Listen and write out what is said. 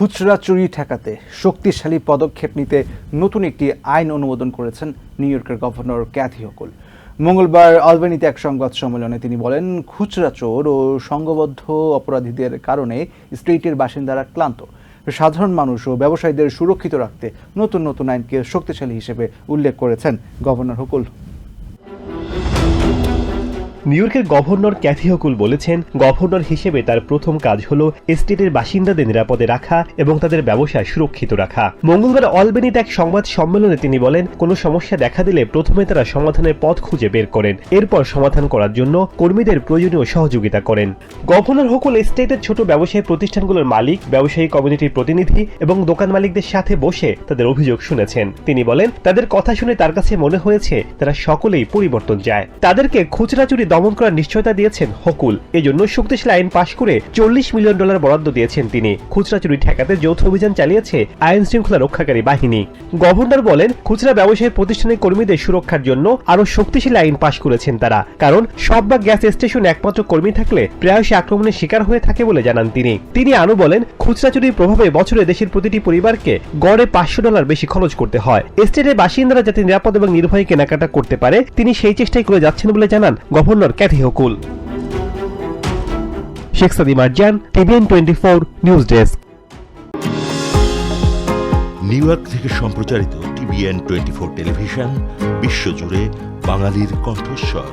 খুচরা চুরি ঠেকাতে শক্তিশালী পদক্ষেপ নিতে নতুন একটি আইন অনুমোদন করেছেন নিউ ইয়র্কের গভর্নর ক্যাথি হকুল। মঙ্গলবার আলবেনিতে এক সংবাদ সম্মেলনে তিনি বলেন, খুচরা চোর ও সংঘবদ্ধ অপরাধীদের কারণে স্ট্রিটের বাসিন্দারা ক্লান্ত। সাধারণ মানুষ ও ব্যবসায়ীদের সুরক্ষিত রাখতে নতুন নতুন আইনকে শক্তিশালী হিসেবে উল্লেখ করেছেন গভর্নর হকুল। নিউ ইয়র্কের গভর্নর ক্যাথি হকুল বলেছেন গভর্নর হিসেবে তার প্রথম কাজ হল এস্টেটের বাসিন্দাদের নিরাপদে রাখা এবং তাদের ব্যবসা সুরক্ষিত রাখা। মঙ্গলবার অলবেনিতে এক সংবাদ সম্মেলনে তিনি বলেন, কোনো সমস্যা দেখা দিলে প্রথমে তারা সমাধানের পথ খুঁজে বের করেন। এরপর সমাধান করার জন্য কর্মীদের প্রয়োজনীয় সহযোগিতা করেন। গভর্নর হকুল এস্টেটের ছোট ব্যবসায়ী প্রতিষ্ঠানগুলোর মালিক, ব্যবসায়ী কমিউনিটির প্রতিনিধি এবং দোকান মালিকদের সাথে বসে তাদের অভিযোগ শুনেছেন। তিনি বলেন, তাদের কথা শুনে তার কাছে মনে হয়েছে তারা সকলেই পরিবর্তন চায়। তাদেরকে খুচরা চুরি দমন করার নিশ্চয়তা দিয়েছেন হকুল। এজন্য শক্তিশালী আইন পাশ করে চল্লিশ মিলিয়ন ডলার বরাদ্দ দিয়েছেন তিনি। খুচরা চুরি ঠেকাতে যৌথ অভিযান চালিয়েছে আইন শৃঙ্খলা রক্ষাকারী বাহিনী। গভর্নর বলেন, খুচরা ব্যবসায়ী প্রতিষ্ঠানের কর্মীদের সুরক্ষার জন্য আরও শক্তিশালী আইন পাশ করেছেন তারা। কারণ, সব বা গ্যাস স্টেশন একমাত্র কর্মী থাকলে প্রায়শই আক্রমণের শিকার হয়ে থাকে বলে জানান তিনি। তিনি আরও বলেন, খুচরা চুরির প্রভাবে বছরে দেশের প্রতিটি পরিবারকে গড়ে পাঁচশো ডলার বেশি খরচ করতে হয়। এস্টেটের বাসিন্দারা যাতে নিরাপদ এবং নির্ভয়ে কেনাকাটা করতে পারে, তিনি সেই চেষ্টাই করে যাচ্ছেন বলে জানান governor. Kathy Hochul Sheikh Sadi Marjan TVN twenty four news desk New York থেকে সম্প্রচারিত টিভিএন টোয়েন্টি ফোর টেলিভিশন বিশ্বজুড়ে বাঙালির কণ্ঠস্বর।